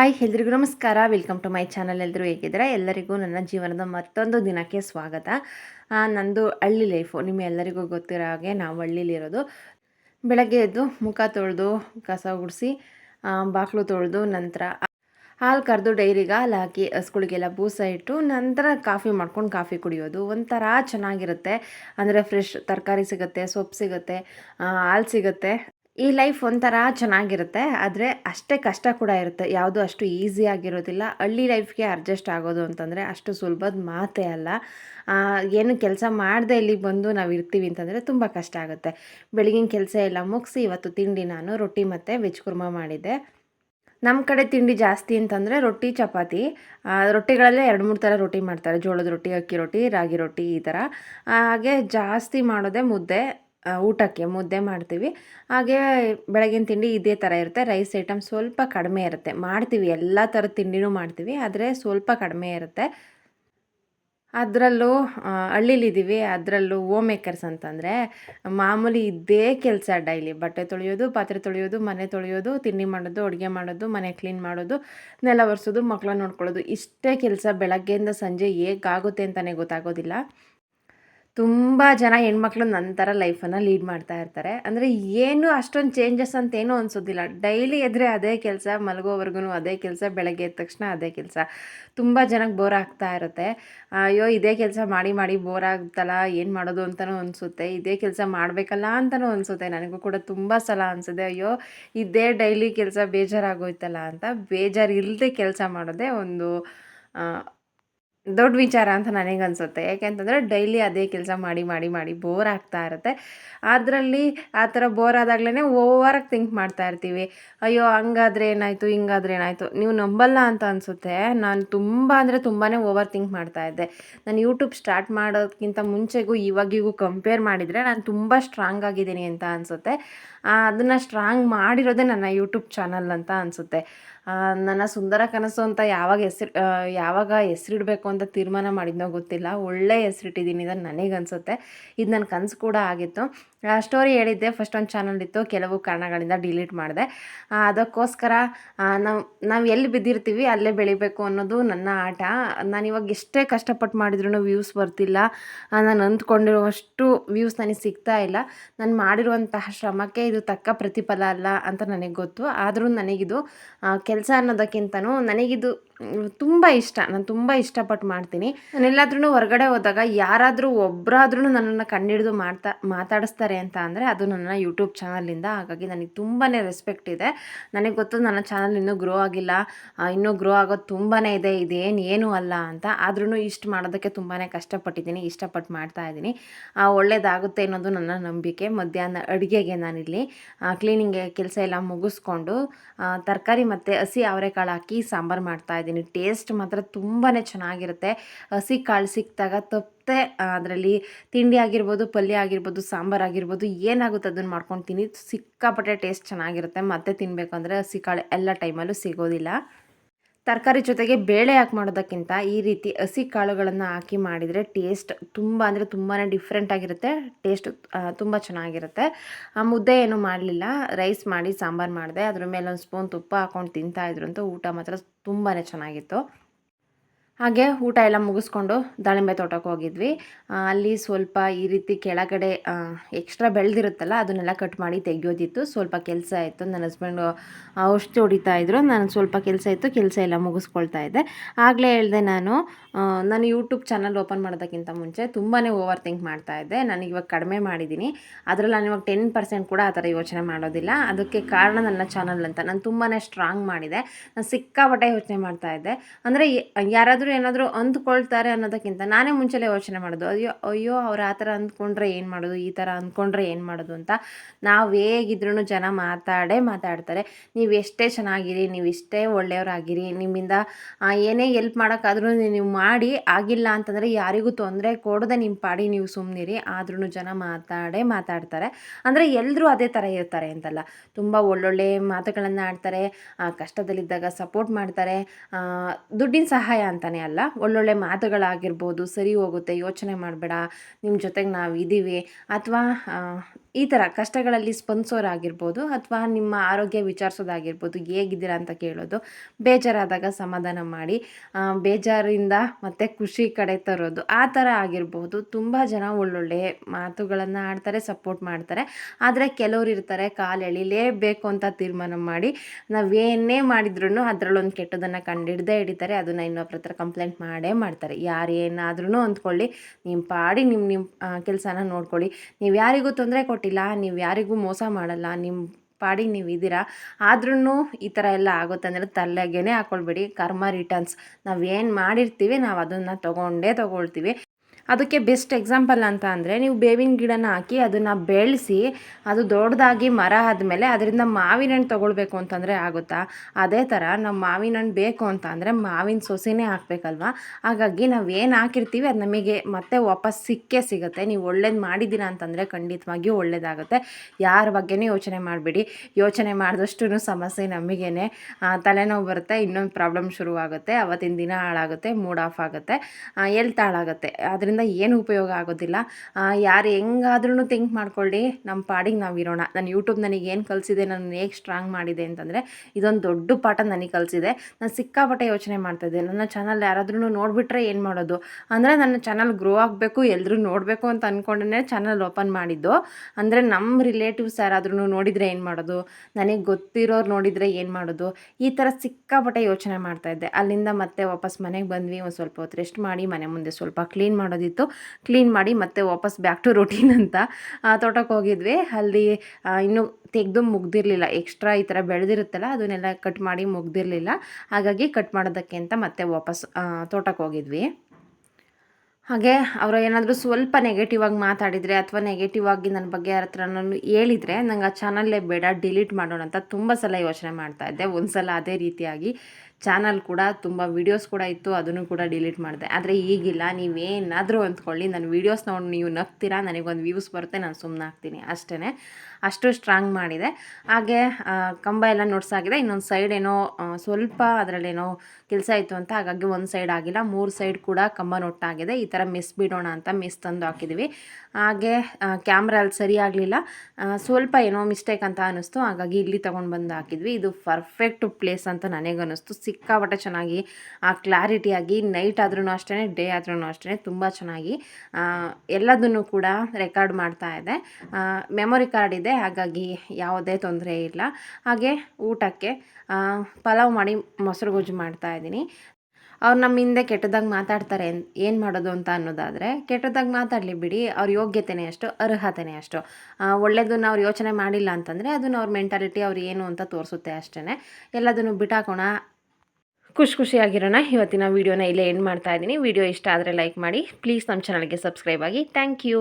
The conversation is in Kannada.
ಹಾಯ್, ಎಲ್ರಿಗೂ ನಮಸ್ಕಾರ. ವೆಲ್ಕಮ್ ಟು ಮೈ ಚಾನಲ್ ಎಲ್ಲರೂ ಹೇಗಿದ್ದೀರಾ? ಎಲ್ಲರಿಗೂ ನನ್ನ ಜೀವನದ ಮತ್ತೊಂದು ದಿನಕ್ಕೆ ಸ್ವಾಗತ. ನಂದು ಹಳ್ಳಿ ಲೈಫು ನಿಮ್ಮ ಎಲ್ಲರಿಗೂ ಗೊತ್ತಿರೋ ಹಾಗೆ ನಾವು ಹಳ್ಳಿಲಿರೋದು ಬೆಳಗ್ಗೆ ಎದ್ದು ಮುಖ ತೊಳೆದು, ಕಸ ಗುಡಿಸಿ ಬಾಗಿಲು ತೊಳೆದು ನಂತರ ಹಾಲು ಕರೆದು ಡೈರಿಗೆ ಹಾಲು ಹಾಕಿ, ಹಸುಗಳಿಗೆಲ್ಲ ಬೂಸ ಇಟ್ಟು ನಂತರ ಕಾಫಿ ಮಾಡ್ಕೊಂಡು ಕಾಫಿ ಕುಡಿಯೋದು. ಒಂಥರ ಚೆನ್ನಾಗಿರುತ್ತೆ. ಅಂದರೆ ಫ್ರೆಶ್ ತರಕಾರಿ ಸಿಗುತ್ತೆ, ಸೊಪ್ಪು ಸಿಗುತ್ತೆ ಹಾಲು ಸಿಗುತ್ತೆ. ಈ ಲೈಫ್ ಒಂಥರ ಚೆನ್ನಾಗಿರುತ್ತೆ, ಆದರೆ ಅಷ್ಟೇ ಕಷ್ಟ ಕೂಡ ಇರುತ್ತೆ. ಯಾವುದು ಅಷ್ಟು ಈಸಿ ಆಗಿರೋದಿಲ್ಲ. ಹಳ್ಳಿ ಲೈಫ್ಗೆ ಅಡ್ಜಸ್ಟ್ ಆಗೋದು ಅಂತಂದರೆ ಅಷ್ಟು ಸುಲಭದ ಮಾತೇ ಅಲ್ಲ. ಏನು ಕೆಲಸ ಮಾಡದೆ ಇಲ್ಲಿಗೆ ಬಂದು ನಾವು ಇರ್ತೀವಿ ಅಂತಂದರೆ ತುಂಬ ಕಷ್ಟ ಆಗುತ್ತೆ. ಬೆಳಗಿನ ಕೆಲಸ ಎಲ್ಲ ಮುಗಿಸಿ ಇವತ್ತು ತಿಂಡಿ ನಾನು ರೊಟ್ಟಿ ಮತ್ತು ವೆಜ್ ಕುರ್ಮ ಮಾಡಿದ್ದೆ. ನಮ್ಮ ಕಡೆ ತಿಂಡಿ ಜಾಸ್ತಿ ಅಂತಂದರೆ ರೊಟ್ಟಿ, ಚಪಾತಿ. ರೊಟ್ಟಿಗಳಲ್ಲೇ ಎರಡು ಮೂರು ಥರ ರೊಟ್ಟಿ ಮಾಡ್ತಾರೆ. ಜೋಳದ ರೊಟ್ಟಿ, ಅಕ್ಕಿ ರೊಟ್ಟಿ, ರಾಗಿ ರೊಟ್ಟಿ ಈ ಥರ ಹಾಗೆ ಜಾಸ್ತಿ ಮಾಡೋದೇ ಮುದ್ದೆ. ಊಟಕ್ಕೆ ಮುದ್ದೆ ಮಾಡ್ತೀವಿ. ಹಾಗೆ ಬೆಳಗಿನ ತಿಂಡಿ ಇದೇ ಥರ ಇರುತ್ತೆ. ರೈಸ್ ಐಟಮ್ ಸ್ವಲ್ಪ ಕಡಿಮೆ ಇರುತ್ತೆ. ಮಾಡ್ತೀವಿ, ಎಲ್ಲ ಥರದ ತಿಂಡಿನೂ ಮಾಡ್ತೀವಿ, ಆದರೆ ಸ್ವಲ್ಪ ಕಡಿಮೆ ಇರುತ್ತೆ. ಅದರಲ್ಲೂ ಹಳ್ಳಿಲಿದ್ದೀವಿ. ಅದರಲ್ಲೂ ಓಮ್ ಮೇಕರ್ಸ್ ಅಂತಂದರೆ ಮಾಮೂಲಿ ಇದ್ದೇ ಕೆಲಸ ಡೈಲಿ. ಬಟ್ಟೆ ತೊಳೆಯೋದು, ಪಾತ್ರೆ ತೊಳೆಯೋದು, ಮನೆ ತೊಳೆಯೋದು, ತಿಂಡಿ ಮಾಡೋದು, ಅಡುಗೆ ಮಾಡೋದು, ಮನೆ ಕ್ಲೀನ್ ಮಾಡೋದು, ನೆಲ ಒರೆಸೋದು ಮಕ್ಕಳನ್ನ ನೋಡ್ಕೊಳ್ಳೋದು. ಇಷ್ಟೇ ಕೆಲಸ ಬೆಳಗ್ಗೆಯಿಂದ ಸಂಜೆ ಹೇಗಾಗುತ್ತೆ ಅಂತಲೇ ಗೊತ್ತಾಗೋದಿಲ್ಲ. ತುಂಬ ಜನ ಹೆಣ್ಮಕ್ಳು ನನ್ನ ಥರ ಲೈಫನ್ನು ಲೀಡ್ ಮಾಡ್ತಾ ಇರ್ತಾರೆ. ಅಂದರೆ ಏನು ಅಷ್ಟೊಂದು ಚೇಂಜಸ್ ಅಂತ ಏನೂ ಅನಿಸೋದಿಲ್ಲ. ಡೈಲಿ ಎದ್ರೆ ಅದೇ ಕೆಲಸ ಮಲಗೋವರೆಗೂ ಅದೇ ಕೆಲಸ, ಬೆಳಗ್ಗೆ ಎದ್ದ ತಕ್ಷಣ ಅದೇ ಕೆಲಸ. ತುಂಬ ಜನಕ್ಕೆ ಬೋರ್ ಆಗ್ತಾ ಇರುತ್ತೆ. ಅಯ್ಯೋ, ಇದೇ ಕೆಲಸ ಮಾಡಿ ಮಾಡಿ ಬೋರ್ ಆಗುತ್ತಲ್ಲ, ಏನು ಮಾಡೋದು ಅಂತಲೂ ಅನಿಸುತ್ತೆ. ಇದೇ ಕೆಲಸ ಮಾಡಬೇಕಲ್ಲ ಅಂತಲೂ ಅನಿಸುತ್ತೆ. ನನಗೂ ಕೂಡ ತುಂಬ ಸಲ ಅನಿಸುತ್ತೆ. ಅಯ್ಯೋ, ಇದೇ ಡೈಲಿ ಕೆಲಸ ಬೇಜಾರಾಗೋಯ್ತಲ್ಲ ಅಂತ. ಬೇಜಾರು ಇಲ್ಲದೆ ಕೆಲಸ ಮಾಡೋದೇ ಒಂದು ದೊಡ್ಡ ವಿಚಾರ ಅಂತ ನನಗೆ ಅನಿಸುತ್ತೆ ಯಾಕೆಂತಂದರೆ ಡೈಲಿ ಅದೇ ಕೆಲಸ ಮಾಡಿ ಮಾಡಿ ಮಾಡಿ ಬೋರ್ ಆಗ್ತಾ ಇರುತ್ತೆ. ಅದರಲ್ಲಿ ಆ ಥರ ಬೋರ್ ಆದಾಗಲೇ ಓವರಾಗಿ ಥಿಂಕ್ ಮಾಡ್ತಾ ಇರ್ತೀವಿ. ಅಯ್ಯೋ, ಹಂಗಾದ್ರೆ ಏನಾಯಿತು, ಹಿಂಗಾದ್ರೆ ಏನಾಯಿತು? ನೀವು ನಂಬಲ್ಲ ಅಂತ ಅನಿಸುತ್ತೆ. ನಾನು ತುಂಬ ಅಂದರೆ ತುಂಬಾ ಓವರ್ ಥಿಂಕ್ ಮಾಡ್ತಾ ಇದ್ದೆ. ನಾನು ಯೂಟ್ಯೂಬ್ ಸ್ಟಾರ್ಟ್ ಮಾಡೋದಕ್ಕಿಂತ ಮುಂಚೆಗೂ ಇವಾಗಿಗೂ ಕಂಪೇರ್ ಮಾಡಿದರೆ ನಾನು ತುಂಬ ಸ್ಟ್ರಾಂಗ್ ಆಗಿದ್ದೀನಿ ಅಂತ ಅನಿಸುತ್ತೆ. ಅದನ್ನು ಸ್ಟ್ರಾಂಗ್ ಮಾಡಿರೋದೇ ನನ್ನ ಯೂಟ್ಯೂಬ್ ಚಾನಲ್ ಅಂತ ಅನಿಸುತ್ತೆ. ನನ್ನ ಸುಂದರ ಕನಸು ಅಂತ ಯಾವಾಗ ಹೆಸರು ಯಾವಾಗ ಹೆಸ್ರಿಡಬೇಕು ಅಂತ ತೀರ್ಮಾನ ಮಾಡಿದ್ನೋ ಗೊತ್ತಿಲ್ಲ. ಒಳ್ಳೆ ಹೆಸರಿಟ್ಟಿದ್ದೀನಿ ಅಂತ ನನಗೆ ಅನಿಸುತ್ತೆ ಇದು ನನ್ನ ಕನಸು ಕೂಡ ಆಗಿತ್ತು. ಸ್ಟೋರಿ ಹೇಳಿದ್ದೆ. ಫಸ್ಟ್ ಒಂದು ಚಾನಲ್ ಇತ್ತು. ಕೆಲವು ಕಾರಣಗಳಿಂದ ಡಿಲೀಟ್ ಮಾಡಿದೆ. ಅದಕ್ಕೋಸ್ಕರ ನಾವು ನಾವು ಎಲ್ಲಿ ಬಿದ್ದಿರ್ತೀವಿ, ಅಲ್ಲೇ ಬೆಳಿಬೇಕು ಅನ್ನೋದು ನನ್ನ ಆಟ. ನಾನು ಇವಾಗ ಎಷ್ಟೇ ಕಷ್ಟಪಟ್ಟು ಮಾಡಿದ್ರೂ ವ್ಯೂಸ್ ಬರ್ತಿಲ್ಲ. ನಾನು ಅಂದ್ಕೊಂಡಿರುವಷ್ಟು ವ್ಯೂಸ್ ನನಗೆ ಸಿಗ್ತಾ ಇಲ್ಲ. ನಾನು ಮಾಡಿರುವಂತಹ ಶ್ರಮಕ್ಕೆ ಇದು ತಕ್ಕ ಪ್ರತಿಫಲ ಅಲ್ಲ ಅಂತ ನನಗೆ ಗೊತ್ತು. ಆದರೂ ನನಗಿದು ಕೆಲಸ ಅನ್ನೋದಕ್ಕಿಂತನೂ ನನಗಿದು ತುಂಬ ಇಷ್ಟ. ನಾನು ತುಂಬ ಇಷ್ಟಪಟ್ಟು ಮಾಡ್ತೀನಿ. ನಾನೆಲ್ಲಾದ್ರೂ ಹೊರಗಡೆ ಹೋದಾಗ ಯಾರಾದರೂ ಒಬ್ಬರಾದ್ರೂ ನನ್ನನ್ನು ಕಂಡಿಡಿದು ಮಾಡ್ತಾ, ಮಾತಾಡಿಸ್ತಾರೆ. ಅಂತ ಅಂದರೆ ಅದು ನನ್ನ ಯೂಟ್ಯೂಬ್ ಚಾನಲಿಂದ ಹಾಗಾಗಿ ನನಗೆ ತುಂಬಾ ರೆಸ್ಪೆಕ್ಟ್ ಇದೆ. ನನಗೆ ಗೊತ್ತು ನನ್ನ ಚಾನಲ್ ಇನ್ನೂ ಗ್ರೋ ಆಗಿಲ್ಲ. ಇನ್ನೂ ಗ್ರೋ ಆಗೋದು ತುಂಬಾ ಇದೆ. ಇದೇನು ಏನೂ ಅಲ್ಲ ಅಂತ. ಆದ್ರೂ ಇಷ್ಟು ಮಾಡೋದಕ್ಕೆ ತುಂಬಾ ಕಷ್ಟಪಟ್ಟಿದ್ದೀನಿ. ಇಷ್ಟಪಟ್ಟು ಮಾಡ್ತಾ ಇದ್ದೀನಿ. ಒಳ್ಳೇದಾಗುತ್ತೆ ಅನ್ನೋದು ನನ್ನ ನಂಬಿಕೆ. ಮಧ್ಯಾಹ್ನ ಅಡುಗೆಗೆ ನಾನಿಲ್ಲಿ ಕ್ಲೀನಿಂಗ್ ಕೆಲಸ ಎಲ್ಲ ಮುಗಿಸ್ಕೊಂಡು ತರಕಾರಿ ಮತ್ತು ಹಸಿ ಅವರೆಕಾಳು ಹಾಕಿ ಸಾಂಬಾರು ಮಾಡ್ತಾ ಇದ್ದೀನಿ. ಟೇಸ್ಟ್ ಮಾತ್ರ ತುಂಬಾ ಚೆನ್ನಾಗಿರುತ್ತೆ. ಹಸಿ ಕಾಳು ಸಿಕ್ಕಿದಾಗ ತಪ್ಪದೆ ಅದರಲ್ಲಿ ತಿಂಡಿ ಆಗಿರ್ಬೋದು, ಪಲ್ಯ ಆಗಿರ್ಬೋದು, ಸಾಂಬಾರು ಆಗಿರ್ಬೋದು, ಏನಾಗುತ್ತೆ ಅದನ್ನು ಮಾಡ್ಕೊಂಡು ತಿನ್ನಿ ಸಿಕ್ಕಾಪಟ್ಟೆ ಟೇಸ್ಟ್ ಚೆನ್ನಾಗಿರುತ್ತೆ. ಮತ್ತೆ ತಿನ್ನಬೇಕು ಅಂದರೆ ಹಸಿ ಕಾಳು ಎಲ್ಲ ಟೈಮಲ್ಲೂ ಸಿಗೋದಿಲ್ಲ. ತರಕಾರಿ ಜೊತೆಗೆ ಬೇಳೆ ಹಾಕಿ ಮಾಡೋದಕ್ಕಿಂತ ಈ ರೀತಿ ಹಸಿ ಕಾಳುಗಳನ್ನು ಹಾಕಿ ಮಾಡಿದರೆ ಟೇಸ್ಟ್ ತುಂಬ ಅಂದರೆ ತುಂಬಾ ಡಿಫ್ರೆಂಟ್ ಆಗಿರುತ್ತೆ. ಟೇಸ್ಟ್ ತುಂಬ ಚೆನ್ನಾಗಿರುತ್ತೆ. ಆ, ಮುದ್ದೆ ಏನು ಮಾಡಲಿಲ್ಲ. ರೈಸ್ ಮಾಡಿ, ಸಾಂಬಾರು ಮಾಡಿದೆ. ಅದ್ರ ಮೇಲೆ ಒಂದು ಸ್ಪೂನ್ ತುಪ್ಪ ಹಾಕ್ಕೊಂಡು ತಿಂತಾಯಿದ್ರು ಅಂತ ಊಟ ಮಾತ್ರ ತುಂಬಾ ಚೆನ್ನಾಗಿತ್ತು. ಹಾಗೆ ಊಟ ಎಲ್ಲ ಮುಗಿಸ್ಕೊಂಡು ದಾಳಿಂಬೆ ತೋಟಕ್ಕೆ ಹೋಗಿದ್ವಿ. ಅಲ್ಲಿ ಸ್ವಲ್ಪ ಈ ರೀತಿ ಕೆಳಗಡೆ ಎಕ್ಸ್ಟ್ರಾ ಬೆಳೆದಿರುತ್ತಲ್ಲ, ಅದನ್ನೆಲ್ಲ ಕಟ್ ಮಾಡಿ ತೆಗಿಯೋದಿತ್ತು. ಸ್ವಲ್ಪ ಕೆಲಸ ಇತ್ತು. ನನ್ನ ಹಸ್ಬೆಂಡು ಔಷಧಿ ಹೊಡಿತಾ ಇದ್ರು. ನಾನು ಸ್ವಲ್ಪ ಕೆಲಸ ಇತ್ತು. ಕೆಲಸ ಎಲ್ಲ ಮುಗಿಸ್ಕೊಳ್ತಾ ಇದ್ದೆ. ಆಗಲೇ ಹೇಳಿದೆ ನಾನು ನಾನು ಯೂಟ್ಯೂಬ್ ಚಾನಲ್ ಓಪನ್ ಮಾಡೋದಕ್ಕಿಂತ ಮುಂಚೆ ತುಂಬಾ ಓವರ್ ಥಿಂಕ್ ಮಾಡ್ತಾ ಇದ್ದೆ. ನಾನು ಇವಾಗ ಕಡಿಮೆ ಮಾಡಿದ್ದೀನಿ. ಅದರಲ್ಲಿ ನಾನು ಇವಾಗ ಟೆನ್ ಪರ್ಸೆಂಟ್ ಕೂಡ ಆ ಥರ ಯೋಚನೆ ಮಾಡೋದಿಲ್ಲ. ಅದಕ್ಕೆ ಕಾರಣ ನನ್ನ ಚಾನಲ್ ಅಂತ. ನಾನು ತುಂಬಾ ಸ್ಟ್ರಾಂಗ್ ಮಾಡಿದೆ. ನಾನು ಸಿಕ್ಕಾಪಟ್ಟೆ ಯೋಚನೆ ಮಾಡ್ತಾ ಇದ್ದೆ. ಅಂದರೆ, ಯಾರಾದರೂ ಏನಾದರೂ ಅಂದ್ಕೊಳ್ತಾರೆ ಅನ್ನೋದಕ್ಕಿಂತ ನಾನೇ ಮುಂಚೆಲೇ ಯೋಚನೆ ಮಾಡೋದು, ಅಯ್ಯೋ ಅಯ್ಯೋ, ಅವ್ರು ಆ ಥರ ಅಂದ್ಕೊಂಡ್ರೆ ಏನು ಮಾಡೋದು, ಈ ಥರ ಅಂದ್ಕೊಂಡ್ರೆ ಏನು ಮಾಡೋದು ಅಂತ ನಾವು ಹೇಗಿದ್ರೂ ಜನ ಮಾತಾಡೇ ಮಾತಾಡ್ತಾರೆ. ನೀವು ಎಷ್ಟೇ ಚೆನ್ನಾಗಿರಿ, ನೀವು ಇಷ್ಟೇ ಒಳ್ಳೆಯವರಾಗಿರಿ, ನಿಮ್ಮಿಂದ ಏನೇ ಎಲ್ಪ್ ಮಾಡೋಕ್ಕಾದ್ರೂ ನೀವು ಮಾಡಿ, ಆಗಿಲ್ಲ ಅಂತಂದರೆ ಯಾರಿಗೂ ತೊಂದರೆ ಕೊಡದೆ ನಿಮ್ಮ ಪಾಡಿ ನೀವು ಸುಮ್ಮನಿರಿ ಆದ್ರೂ ಜನ ಮಾತಾಡೇ ಮಾತಾಡ್ತಾರೆ. ಅಂದರೆ ಎಲ್ಲರೂ ಅದೇ ಥರ ಇರ್ತಾರೆ ಅಂತಲ್ಲ. ತುಂಬ ಒಳ್ಳೊಳ್ಳೆ ಮಾತುಗಳನ್ನು ಆಡ್ತಾರೆ ಕಷ್ಟದಲ್ಲಿದ್ದಾಗ ಸಪೋರ್ಟ್ ಮಾಡ್ತಾರೆ ದುಡ್ಡಿನ ಸಹಾಯ ಅಲ್ಲ. ಒಳ್ಳೊಳ್ಳೆ ಮಾತುಗಳಾಗಿರ್ಬೋದು ಸರಿ ಹೋಗುತ್ತೆ ಯೋಚನೆ ಮಾಡಬೇಡ ನಿಮ್ಮ ಜೊತೆಗೆ ನಾವು ಇದ್ದೀವಿ ಅಥವಾ ಈ ಥರ ಕಷ್ಟಗಳಲ್ಲಿ ಸ್ಪಂದಿಸೋರಾಗಿರ್ಬೋದು ಅಥವಾ ನಿಮ್ಮ ಆರೋಗ್ಯ ವಿಚಾರಿಸೋದಾಗಿರ್ಬೋದು ಹೇಗಿದ್ದೀರಾ ಅಂತ ಕೇಳೋದು. ಬೇಜಾರಾದಾಗ ಸಮಾಧಾನ ಮಾಡಿ ಬೇಜಾರಿಂದ ಮತ್ತೆ ಖುಷಿ ಕಡೆ ತರೋದು ಆ ಥರ ಆಗಿರ್ಬೋದು. ತುಂಬ ಜನ ಒಳ್ಳೊಳ್ಳೆ ಮಾತುಗಳನ್ನು ಆಡ್ತಾರೆ, ಸಪೋರ್ಟ್ ಮಾಡ್ತಾರೆ. ಆದರೆ ಕೆಲವ್ರು ಇರ್ತಾರೆ ಕಾಲು ಎಳಿಲೇಬೇಕು ಅಂತ ತೀರ್ಮಾನ ಮಾಡಿ, ನಾವೇನೇ ಮಾಡಿದ್ರು ಅದರಲ್ಲೊಂದು ಕೆಟ್ಟದನ್ನು ಕಂಡಿಡ್ದೇ ಹಿಡಿತಾರೆ, ಅದನ್ನು ಇನ್ನೊಬ್ರ ಹತ್ರ ಕಂಪ್ಲೇಂಟ್ ಮಾಡೇ ಮಾಡ್ತಾರೆ. ಯಾರು ಏನಾದ್ರೂ ಅಂದ್ಕೊಳ್ಳಿ ನಿಮ್ಮ ಪಾಡಿ ನಿಮ್ಮ ನಿಮ್ಮ ಕೆಲಸನ ನೋಡ್ಕೊಳ್ಳಿ. ನೀವು ಯಾರಿಗೂ ತೊಂದರೆ ಕೊಟ್ಟಿಲ್ಲ, ನೀವು ಯಾರಿಗೂ ಮೋಸ ಮಾಡಲ್ಲ ನಿಮ್ಮ ಪಾಡಿಗೆ ನೀವು ಇದ್ದೀರಾ? ಆದ್ರೂ ಈ ಥರ ಎಲ್ಲ ಆಗುತ್ತೆ ಅಂದರೆ ತಲೆಗೇನೆ ಹಾಕೊಳ್ಬೇಡಿ. ಕರ್ಮ ರಿಟರ್ನ್ಸ್ ನಾವು ಏನು ಮಾಡಿರ್ತೀವಿ ನಾವು ಅದನ್ನು ತೊಗೊಂಡೇ ತೊಗೊಳ್ತೀವಿ. ಅದಕ್ಕೆ ಬೆಸ್ಟ್ ಎಕ್ಸಾಂಪಲ್ ಅಂತ ಅಂದರೆ ನೀವು ಬೇವಿನ ಗಿಡನ ಹಾಕಿ ಅದನ್ನು ಬೆಳೆಸಿ ಅದು ದೊಡ್ಡದಾಗಿ ಮರ ಆದಮೇಲೆ ಅದರಿಂದ ಮಾವಿನ ಹಣ್ಣು ತೊಗೊಳ್ಬೇಕು ಅಂತಂದರೆ ಆಗುತ್ತಾ? ಅದೇ ಥರ ನಾವು ಮಾವಿನ ಹಣ್ಣು ಬೇಕು ಅಂತ ಅಂದರೆ ಮಾವಿನ ಸೊಸೆನೇ ಹಾಕ್ಬೇಕಲ್ವಾ? ಹಾಗಾಗಿ ನಾವು ಏನು ಹಾಕಿರ್ತೀವಿ ಅದು ನಮಗೆ ಮತ್ತೆ ವಾಪಸ್ ಸಿಕ್ಕೇ ಸಿಗುತ್ತೆ. ನೀವು ಒಳ್ಳೇದು ಮಾಡಿದ್ದೀರಾ ಅಂತಂದರೆ ಖಂಡಿತವಾಗಿಯೂ ಒಳ್ಳೇದಾಗುತ್ತೆ. ಯಾರ ಬಗ್ಗೆನೂ ಯೋಚನೆ ಮಾಡಬೇಡಿ. ಯೋಚನೆ ಮಾಡಿದಷ್ಟು ಸಮಸ್ಯೆ ನಮಗೇನೆ. ತಲೆನೋವು ಬರುತ್ತೆ, ಇನ್ನೊಂದು ಪ್ರಾಬ್ಲಮ್ ಶುರುವಾಗುತ್ತೆ, ಅವತ್ತಿನ ದಿನ ಹಾಳಾಗುತ್ತೆ ಮೂಡ್ ಆಫ್ ಆಗುತ್ತೆ ಎಲ್ತ್ ಹಾಳಾಗುತ್ತೆ. ಅದರಿಂದ ಏನು ಉಪಯೋಗ ಆಗೋದಿಲ್ಲ. ಯಾರು ಹೆಂಗಾದ್ರೂ ಥಿಂಕ್ ಮಾಡ್ಕೊಳ್ಳಿ ನಮ್ಮ ಪಾಡಿಗೆ ನಾವು ಇರೋಣ ನಾನು ಯೂಟ್ಯೂಬ್ ನನಗೆ ಏನು ಕಲಿಸಿದೆ, ನಾನು ಹೇಗೆ ಸ್ಟ್ರಾಂಗ್ ಮಾಡಿದೆ ಅಂತಂದರೆ, ಇದೊಂದು ದೊಡ್ಡ ಪಾಠ ನನಗೆ ಕಲಿಸಿದೆ. ನಾನು ಸಿಕ್ಕಾಪಟ್ಟೆ ಯೋಚನೆ ಮಾಡ್ತಾಯಿದ್ದೆ ನನ್ನ ಚಾನಲ್ ಯಾರಾದ್ರೂ ನೋಡಿಬಿಟ್ರೆ ಏನು ಮಾಡೋದು? ಅಂದರೆ ನನ್ನ ಚಾನಲ್ ಗ್ರೋ ಆಗಬೇಕು ಎಲ್ಲರೂ ನೋಡಬೇಕು ಅಂತ ಅಂದ್ಕೊಂಡೇ ಚಾನಲ್ ಓಪನ್ ಮಾಡಿದ್ದು. ಅಂದರೆ ನಮ್ಮ ರಿಲೇಟಿವ್ಸ್ ಯಾರಾದ್ರೂ ನೋಡಿದರೆ ಏನು ಮಾಡೋದು? ನನಗೆ ಗೊತ್ತಿರೋರು ನೋಡಿದರೆ ಏನು ಮಾಡೋದು? ಈ ಥರ ಸಿಕ್ಕಾಪಟ್ಟೆ ಯೋಚನೆ ಮಾಡ್ತಾಯಿದ್ದೆ ಅಲ್ಲಿಂದ ಮತ್ತೆ ವಾಪಸ್ ಮನೆಗೆ ಬಂದ್ವಿ, ಒಂದು ಸ್ವಲ್ಪ ಹೊತ್ತು ರೆಸ್ಟ್ ಮಾಡಿ, ಮನೆ ಮುಂದೆ ಸ್ವಲ್ಪ ಕ್ಲೀನ್ ಮಾಡೋದಿತ್ತು. ಕ್ಲೀನ್ ಮಾಡಿ ಮತ್ತೆ ವಾಪಸ್ ಬ್ಯಾಕ್ ಟು ರೊಟೀನ್ ಅಂತ ತೋಟಕ್ಕೆ ಹೋಗಿದ್ವಿ. ಅಲ್ಲಿ ಇನ್ನೂ ತೆಗೆದು ಮುಗ್ದಿರಲಿಲ್ಲ. ಎಕ್ಸ್ಟ್ರಾ ಈ ಥರ ಬೆಳೆದಿರುತ್ತಲ್ಲ, ಅದನ್ನೆಲ್ಲ ಕಟ್ ಮಾಡಿ ಮುಗ್ದಿರಲಿಲ್ಲ. ಹಾಗಾಗಿ ಕಟ್ ಮಾಡೋದಕ್ಕೆ ಅಂತ ಮತ್ತೆ ವಾಪಸ್ ತೋಟಕ್ಕೆ ಹೋಗಿದ್ವಿ. ಹಾಗೆ ಅವರು ಏನಾದರೂ ಸ್ವಲ್ಪ ನೆಗೆಟಿವ್ ಆಗಿ ಮಾತಾಡಿದರೆ ಅಥವಾ ನೆಗೆಟಿವ್ ಆಗಿ ನನ್ನ ಬಗ್ಗೆ ಯಾರ ಹತ್ರ ನಾನು ಹೇಳಿದರೆ ನಂಗೆ ಆ ಚಾನಲ್ಲೇ ಬೇಡ ಡಿಲೀಟ್ ಮಾಡೋಣ ಅಂತ ತುಂಬ ಸಲ ಯೋಚನೆ ಮಾಡ್ತಾ ಇದ್ದೆ. ಒಂದು ಸಲ ಅದೇ ರೀತಿಯಾಗಿ ಚಾನಲ್ ಕೂಡ ತುಂಬ ವೀಡಿಯೋಸ್ ಕೂಡ ಇತ್ತು, ಅದನ್ನು ಕೂಡ ಡಿಲೀಟ್ ಮಾಡಿದೆ. ಆದರೆ ಈಗಿಲ್ಲ, ನೀವೇನಾದರೂ ಅಂದ್ಕೊಳ್ಳಿ, ನನ್ನ ವೀಡಿಯೋಸ್ ನೋಡಿ, ನೀವು ನಗ್ತೀರಾ, ನನಗೊಂದು ವ್ಯೂಸ್ ಬರುತ್ತೆ, ನಾನು ಸುಮ್ಮನೆ ಹಾಕ್ತೀನಿ ಅಷ್ಟೇ ಅಷ್ಟು ಸ್ಟ್ರಾಂಗ್ ಮಾಡಿದೆ. ಹಾಗೆ ಕಂಬ ಎಲ್ಲ ನುಡ್ಸಾಗಿದೆ ಇನ್ನೊಂದು ಸೈಡ್ ಏನೋ ಸ್ವಲ್ಪ ಅದರಲ್ಲೇನೋ ಕೆಲಸ ಇತ್ತು ಅಂತ, ಹಾಗಾಗಿ ಒಂದು ಸೈಡ್ ಆಗಿಲ್ಲ, ಮೂರು ಸೈಡ್ ಕೂಡ ಕಂಬ ನೊಟ್ಟಾಗಿದೆ ಈ ಥರ ಮಿಸ್ ಬಿಡೋಣ ಅಂತ ಮಿಸ್ ತಂದು ಹಾಕಿದ್ವಿ. ಹಾಗೆ ಕ್ಯಾಮ್ರಾ ಅಲ್ಲಿ ಸರಿ ಸ್ವಲ್ಪ ಏನೋ ಮಿಸ್ಟೇಕ್ ಅಂತ ಅನ್ನಿಸ್ತು ಹಾಗಾಗಿ ಇಲ್ಲಿ ತೊಗೊಂಡು ಬಂದು ಹಾಕಿದ್ವಿ. ಇದು ಪರ್ಫೆಕ್ಟ್ ಪ್ಲೇಸ್ ಅಂತ ನನಗನ್ನಿಸ್ತು. ಸಿಕ್ಕಾಪಟ್ಟೆ ಚೆನ್ನಾಗಿ, ಆ ಕ್ಲಾರಿಟಿಯಾಗಿ ನೈಟ್ ಆದ್ರೂ ಅಷ್ಟೇ ಡೇ ಆದ್ರೂ ಅಷ್ಟೇ ತುಂಬ ಚೆನ್ನಾಗಿ ಎಲ್ಲದನ್ನು ಕೂಡ ರೆಕಾರ್ಡ್ ಮಾಡ್ತಾ ಇದೆ. ಮೆಮೊರಿ ಕಾರ್ಡ್ ಇದೆ, ಹಾಗಾಗಿ ಯಾವುದೇ ತೊಂದರೆ ಇಲ್ಲ. ಹಾಗೆ ಊಟಕ್ಕೆ ಪಲಾವ್ ಮಾಡಿ ಮೊಸರು ಗೊಜ್ಜು ಮಾಡ್ತಾ ಇದ್ದೀನಿ. ಅವ್ರು ನಮ್ಮ ಹಿಂದೆ ಕೆಟ್ಟದಾಗಿ ಮಾತಾಡ್ತಾರೆ, ಏನು ಮಾಡೋದು ಅಂತ ಅನ್ನೋದಾದರೆ, ಕೆಟ್ಟದಾಗಿ ಮಾತಾಡಲಿ ಬಿಡಿ, ಅವ್ರ ಯೋಗ್ಯತೆನೇ ಅಷ್ಟು, ಅರ್ಹತೆನೇ ಅಷ್ಟು. ಒಳ್ಳೆಯದನ್ನು ಅವ್ರು ಯೋಚನೆ ಮಾಡಿಲ್ಲ ಅಂತಂದರೆ, ಅದನ್ನು ಅವ್ರ ಮೆಂಟಾಲಿಟಿ ಅವ್ರು ಏನು ಅಂತ ತೋರಿಸುತ್ತೆ ಅಷ್ಟೇ ಎಲ್ಲದನ್ನು ಬಿಟ್ಟಾಕೋಣ ಖುಷಿ ಖುಷಿಯಾಗಿರೋಣ. ಇವತ್ತಿನ ವೀಡಿಯೋನ ಇಲ್ಲೇ ಎಂಡ್ ಮಾಡ್ತಾ ಇದ್ದೀನಿ. ವಿಡಿಯೋ ಇಷ್ಟ ಆದರೆ ಲೈಕ್ ಮಾಡಿ. ಪ್ಲೀಸ್ ನಮ್ಮ ಚಾನಲ್ಗೆ ಸಬ್ಸ್ಕ್ರೈಬ್ ಆಗಿ. Thank you